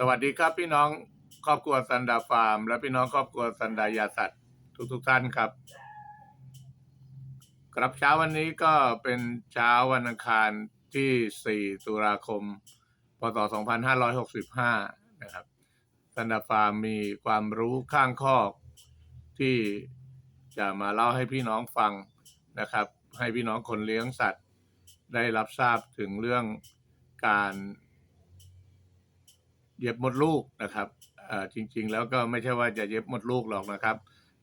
สวัสดีครับพี่น้องครอบครัวสันดาฟาร์ม และพี่น้องครอบครัวสันดายาสัตว์ทุกๆทท่านครับ ครับเช้าวันนี้ก็เป็นเช้าวันอังคารที่ 4 ตุลาคม พศ 2565 นะครับสันดาฟาร์มมีความรู้ข้างคอกที่จะมาเล่าให้พี่น้องฟังนะครับ ให้พี่น้องคนเลี้ยงสัตว์ได้รับทราบถึงเรื่องการ เย็บมดลูกนะครับอ่อจริงๆแล้วก็ไม่ใช่ว่าจะเย็บมดลูกหรอกนะครับ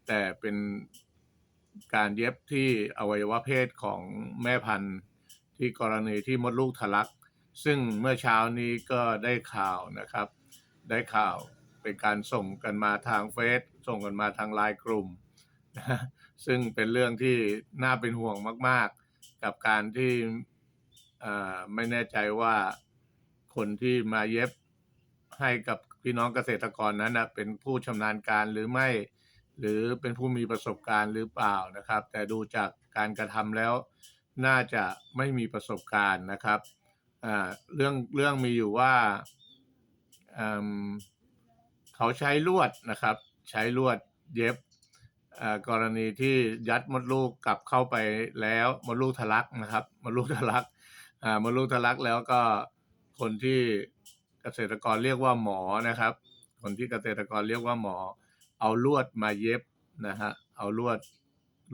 แต่เป็นการเย็บที่อวัยวะเพศของแม่พันธุ์ที่กรณีที่มดลูกทะลัก ซึ่งเมื่อเช้านี้ก็ได้ข่าวนะครับ ได้ข่าวเป็นการส่งกันมาทางเฟซส่งกันมาทางไลน์กลุ่ม ซึ่งเป็นเรื่องที่น่าเป็นห่วงมาก ๆ กับการที่อ่อไม่แน่ใจว่าคนที่มาเย็บ ให้กับพี่น้องเกษตรกรนั้นนะเป็นผู้ชำนาญการหรือไม่ หรือเป็นผู้มีประสบการณ์หรือเปล่านะครับ แต่ดูจากการกระทำแล้ว น่าจะไม่มีประสบการณ์นะครับเรื่องเรื่องมีอยู่ว่าเขาใช้ลวดนะครับ ใช้ลวดเย็บกรณีที่ยัดมดลูกกลับเข้าไปแล้วมดลูกทะลักนะครับมดลูกทะลักมดลูกทะลักแล้วก็คนที่ เกษตรกรเรียกว่าหมอนะครับ คนที่เกษตรกรเรียกว่าหมอ เอาลวดมาเย็บนะฮะเอาลวด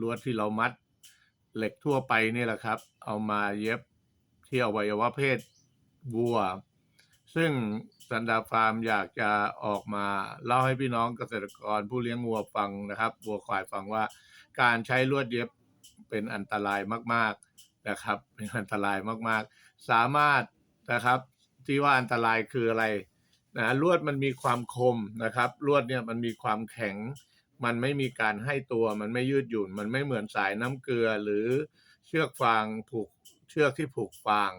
ลวดที่เรามัดเหล็กทั่วไปนี่แหละครับ เอามาเย็บที่อวัยวะเพศวัว ซึ่งสันดาฟาร์มอยากจะออกมาเล่าให้พี่น้องเกษตรกรผู้เลี้ยงวัวฟังนะครับวัวควายฟังว่า การใช้ลวดเย็บเป็นอันตรายมาก ๆนะครับ เป็นอันตรายมากๆ สามารถนะครับ ที่ว่าอันตรายคืออะไรนะลวดมันมีความคมนะครับลวดเนี่ยมันมีความแข็ง มันไม่มีการให้ตัวมันไม่ยืดหยุ่น มันไม่เหมือนสายน้ำเกลือหรือเชือกฟางผูกเชือกที่ผูกฟาง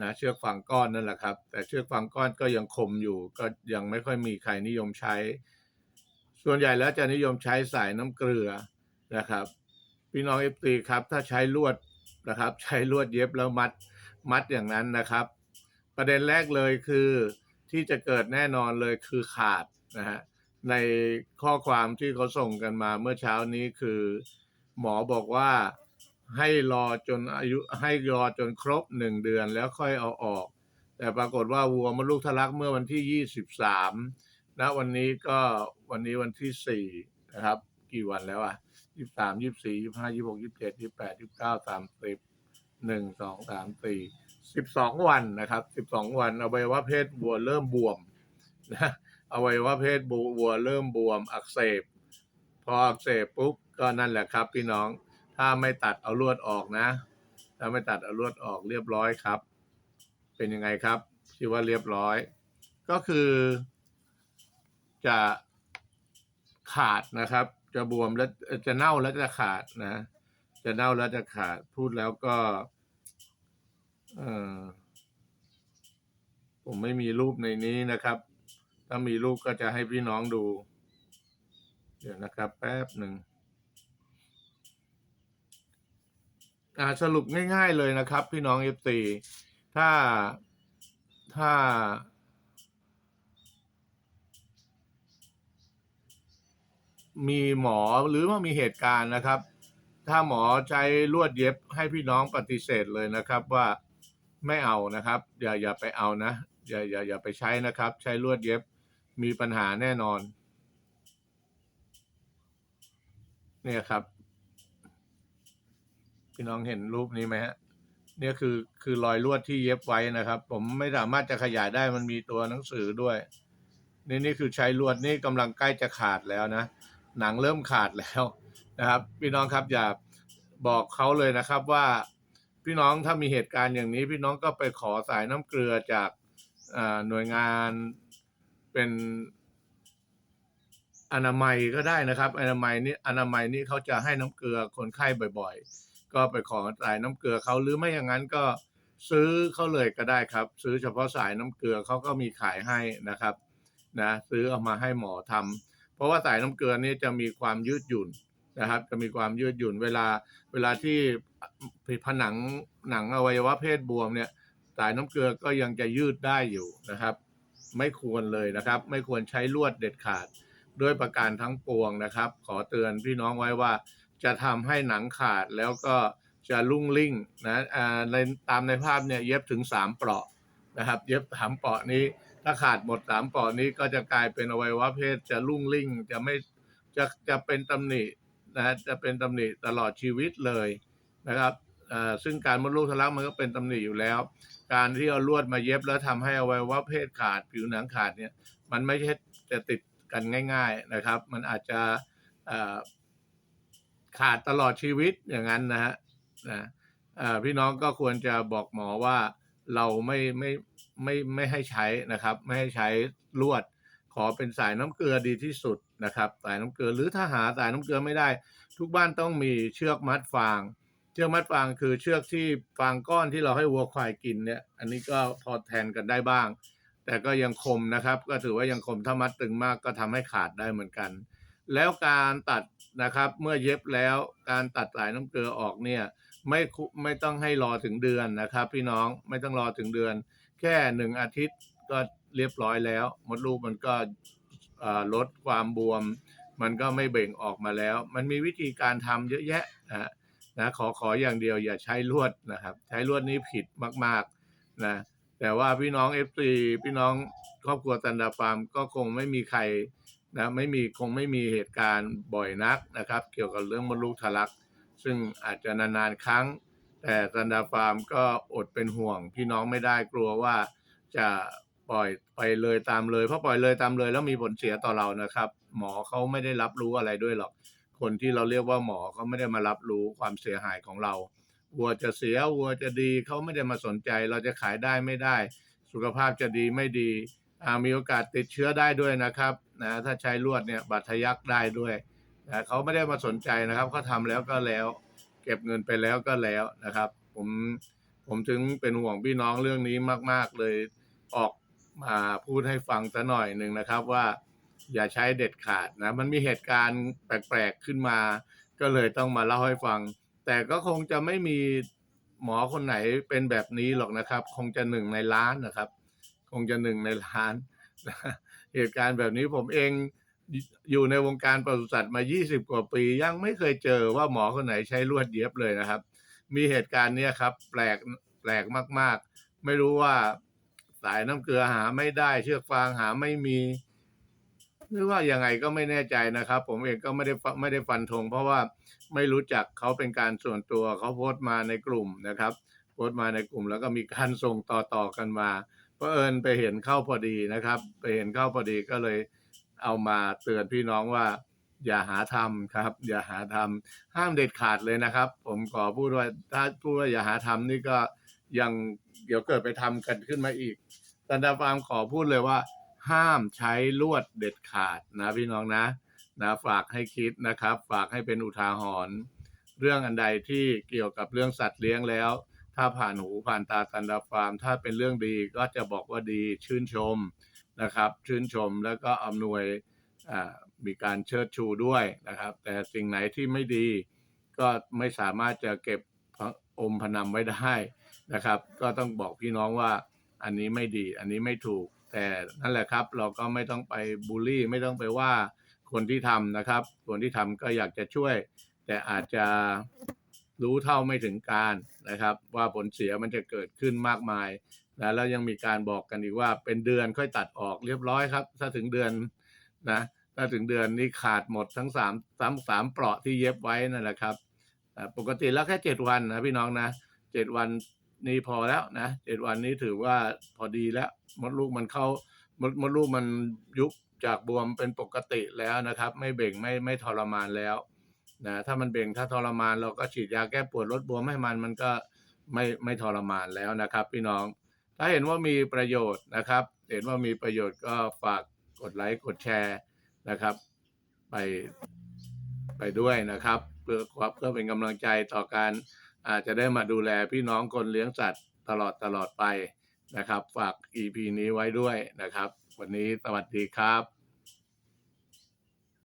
นะเชือกฟางก้อนนั่นแหละครับ แต่เชือกฟางก้อนก็ยังคมอยู่ ก็ยังไม่ค่อยมีใครนิยมใช้ ส่วนใหญ่แล้วจะนิยมใช้สายน้ำเกลือนะครับ พี่น้องเอฟซีครับถ้าใช้ลวดนะครับ ใช้ลวดเย็บแล้วมัดมัดอย่างนั้นนะครับ ประเด็นแรกเลยคือที่จะเกิดแน่นอนเลยคือขาดนะฮะในข้อความที่เขาส่งกันมาเมื่อเช้านี้คือ หมอบอกว่าให้รอจนอายุให้รอจนครบหนึ่งเดือนแล้วค่อยเอาออก แต่ปรากฏว่าวัวมดลูกทะลักเมื่อวันที่ยี่สิบสามนะวันนี้ก็วันนี้วันที่สี่นะครับ กี่วันแล้วอะยี่สามยี่สี่ยี่ห้ายี่หกยี่เจ็ดยี่แปดยี่เก้าสามสิบหนึ่งสองสามสี่ สิบสองวันนะครับสิบสองวันอวัยวะเพศวัวเริ่มบวมนะอวัยวะเพศวัวเริ่มบวมอักเสบ พออักเสบปุ๊บก็นั่นแหละครับ พี่น้องถ้าไม่ตัดเอาลวดออกนะ ถ้าไม่ตัดเอาลวดออกเรียบร้อยครับ เป็นยังไงครับที่ว่าเรียบร้อย ก็คือ จะขาดนะครับ จะบวมแล้วจะเน่าแล้วจะขาดนะ จะเน่าแล้วจะขาดพูดแล้วก็ ผมไม่มีรูปในนี้นะครับ ถ้ามีรูปก็จะให้พี่น้องดู เดี๋ยวนะครับ แป๊บหนึ่งสรุปง่ายๆเลยนะครับ พี่น้องเอฟซีถ้าถ้า มีหมอหรือว่ามีเหตุการณ์นะครับ ถ้าหมอใช้ลวดเย็บให้พี่น้องปฏิเสธเลยนะครับว่า ไม่เอานะครับ อย่าอย่าไปเอานะ อย่าอย่าอย่าไปใช้นะครับ ใช้ลวดเย็บมีปัญหาแน่นอน เนี่ยครับ พี่น้องเห็นรูปนี้ไหมฮะเนี่ยคือคือรอยลวดที่เย็บไว้นะครับ ผมไม่สามารถจะขยายได้มันมีตัวหนังสือด้วย นี่นี่คือใช้ลวดนี่กำลังใกล้จะขาดแล้วนะ หนังเริ่มขาดแล้วนะครับ พี่น้องครับอย่าบอกเขาเลยนะครับว่า พี่น้องถ้ามีเหตุการณ์อย่างนี้ พี่น้องก็ไปขอสายน้ำเกลือจากหน่วยงานเป็นอนามัยก็ได้นะครับ อนามัยนี่อนามัยนี่เขาจะให้น้ำเกลือคนไข้บ่อยๆ ก็ไปขอสายน้ำเกลือเขาหรือไม่อย่างนั้นก็ซื้อเขาเลยก็ได้ครับ ซื้อเฉพาะสายน้ำเกลือเขาก็มีขายให้นะครับนะซื้อเอามาให้หมอทำเพราะว่าสายน้ำเกลือนี่จะมีความยืดหยุ่นนะครับ จะมีความยืดหยุ่นเวลาเวลาที่ ผนังหนังอวัยวะเพศบวมเนี่ย สายน้ำเกลือก็ยังจะยืดได้อยู่นะครับ ไม่ควรเลยนะครับ ไม่ควรใช้ลวดเด็ดขาดด้วยประการทั้งปวงนะครับ ขอเตือนพี่น้องไว้ว่า จะทำให้หนังขาดแล้วก็จะลุ่งลิ่งนะในตามในภาพเนี่ยเย็บถึงสามเปราะนะครับ เย็บสามเปราะนี้ ถ้าขาดหมดสามเปราะนี้ก็จะกลายเป็นอวัยวะเพศจะลุ่งลิ่งจะไม่จะจะเป็นตำหนินะฮะจะเป็นตำหนิตลอดชีวิตเลย นะครับซึ่งการมดลูกทะลักมันก็เป็นตำหนิอยู่แล้ว การที่เอาลวดมาเย็บแล้วทำให้อวัยวะเพศขาดผิวหนังขาดเนี่ยมันไม่ใช่จะติดกันง่าย ๆนะครับ มันอาจจะขาดตลอดชีวิตอย่างนั้นนะฮะนะพี่น้องก็ควรจะบอกหมอว่าเราไม่ไม่ไม่ไม่ให้ใช้นะครับ ไม่ให้ใช้ลวด ขอเป็นสายน้ำเกลือดีที่สุดนะครับ สายน้ำเกลือหรือถ้าหาสายน้ำเกลือไม่ได้ ทุกบ้านต้องมีเชือกมัดฟาง ชือกมัดฟางคือเชือกที่ฟางก้อนที่เราให้วัวควายกินเนี่ย อันนี้ก็พอแทนกันได้บ้าง แต่ก็ยังคมนะครับ ก็ถือว่ายังคมถ้ามัดตึงมากก็ทำให้ขาดได้เหมือนกัน แล้วการตัดนะครับ เมื่อเย็บแล้วการตัดสายน้ำเกลือออกเนี่ย ไม่คุไม่ต้องให้รอถึงเดือนนะครับ พี่น้องไม่ต้องรอถึงเดือน แค่หนึ่งอาทิตย์ก็เรียบร้อยแล้ว มดลูกมันก็ลดความบวม มันก็ไม่เบ่งออกมาแล้ว มันมีวิธีการทำเยอะแยะนะฮะ นะขอขออย่างเดียวอย่าใช้ลวดนะครับ ใช้ลวดนี้ผิดมากๆนะแต่ว่าพี่น้อง FC พี่น้องครอบครัวตันดาฟาร์มก็คงไม่มีใครนะไม่มีคงไม่มีเหตุการณ์บ่อยนักนะครับ เกี่ยวกับเรื่องมดลูกทะลัก ซึ่งอาจจะนานๆครั้ง แต่ตันดาฟาร์มก็อดเป็นห่วง พี่น้องไม่ได้กลัวว่าจะปล่อยไปเลยตามเลยเพราะปล่อยเลยตามเลยแล้วมีผลเสียต่อเรานะครับ หมอเขาไม่ได้รับรู้อะไรด้วยหรอก คนที่เราเรียกว่าหมอเขาไม่ได้มารับรู้ความเสียหายของเราวัวจะเสียวัวจะดีเขาไม่ได้มาสนใจ เราจะขายได้ไม่ได้ สุขภาพจะดีไม่ดีมีโอกาสติดเชื้อได้ด้วยนะครับนะถ้าใช้ลวดเนี่ยบาดทะยักได้ด้วยนะเขาไม่ได้มาสนใจนะครับเขาทำแล้วก็แล้ว เก็บเงินไปแล้วก็แล้วนะครับ ผมผมถึงเป็นห่วงพี่น้องเรื่องนี้มาก ๆ เลยออกมาพูดให้ฟังสัหน่อยหนึ่งนะครับว่า อย่าใช้เด็ดขาดนะมันมีเหตุการณ์แปลกๆขึ้นมา ก็เลยต้องมาเล่าให้ฟัง แต่ก็คงจะไม่มีหมอคนไหนเป็นแบบนี้หรอกนะครับ คงจะหนึ่งในล้านนะครับ คงจะหนึ่งในล้านเหตุการณ์แบบนี้ผมเองอยู่ในวงการปศุสัตว์มา 20 กว่าปี ยังไม่เคยเจอว่าหมอคนไหนใช้ลวดเย็บเลยนะครับ มีเหตุการณ์เนี้ยครับ แปลกแปลกมาก ๆ ไม่รู้ว่าสายน้ำเกลือหาไม่ได้ เชือกฟางหาไม่มี หรือว่ายังไงก็ไม่แน่ใจนะครับ ผมเองก็ไม่ได้ไม่ได้ฟันธงเพราะว่าไม่รู้จักเขาเป็นการส่วนตัวเขาโพสต์มาในกลุ่มนะครับ โพสต์มาในกลุ่มแล้วก็มีการส่งต่อๆกันมาเพอเอิญไปเห็นเข้าพอดีนะครับ ไปเห็นเข้าพอดีก็เลยเอามาเตือนพี่น้องว่า อย่าหาทำครับ อย่าหาทำห้ามเด็ดขาดเลยนะครับ ผมขอพูดว่าถ้าพูดว่าอย่าหาทำนี่ก็ยังเดี๋ยวเกิดไปทำกันขึ้นมาอีกตันดาฟาร์มขอพูดเลยว่า ห้ามใช้ลวดเด็ดขาดนะพี่น้องนะนะฝากให้คิดนะครับ ฝากให้เป็นอุทาหรณ์เรื่องอันใดที่เกี่ยวกับเรื่องสัตว์เลี้ยงแล้ว ถ้าผ่านหูผ่านตาตันดาฟาร์ม ถ้าเป็นเรื่องดีก็จะบอกว่าดีชื่นชมนะครับ ชื่นชมแล้วก็อำนวยอ่ามีการเชิดชูด้วยนะครับ แต่สิ่งไหนที่ไม่ดีก็ไม่สามารถจะเก็บอมพนำไว้ได้นะครับ ก็ต้องบอกพี่น้องว่าอันนี้ไม่ดีอันนี้ไม่ถูก แต่นั่นแหละครับเราก็ไม่ต้องไปบูลลี่ ไม่ต้องไปว่าคนที่ทำนะครับ คนที่ทำก็อยากจะช่วย แต่อาจจะรู้เท่าไม่ถึงการนะครับ ว่าผลเสียมันจะเกิดขึ้นมากมายนะแล้วยังมีการบอกกันอีกว่าเป็นเดือนค่อยตัดออกเรียบร้อยครับ ถ้าถึงเดือนนะถ้าถึงเดือนนี้ขาดหมดทั้งสามสามสามเปราะที่เย็บไว้นั่นแหละครับปกติแล้วแค่เจ็ดวันนะพี่น้องนะเจ็ดวัน นี้พอแล้วนะเจ็ดวันนี้ถือว่าพอดีแล้วมดลูกมันเข้ามดมดลูกมันยุบจากบวมเป็นปกติแล้วนะครับ ไม่เบ่งไม่ไม่ทรมานแล้วนะถ้ามันเบ่งถ้าทรมานเราก็ฉีดยาแก้ปวดลดบวมให้มันมันก็ไม่ไม่ทรมานแล้วนะครับ พี่น้อง ถ้าเห็นว่ามีประโยชน์นะครับ เห็นว่ามีประโยชน์ก็ฝากกดไลค์กดแชร์นะครับ ไปไปด้วยนะครับ เพื่อเพื่อเป็นกำลังใจต่อการ อาจจะได้มาดูแลพี่น้องคนเลี้ยงสัตว์ตลอดตลอดไปนะครับ ฝาก EP นี้ไว้ด้วยนะครับ วันนี้สวัสดีครับ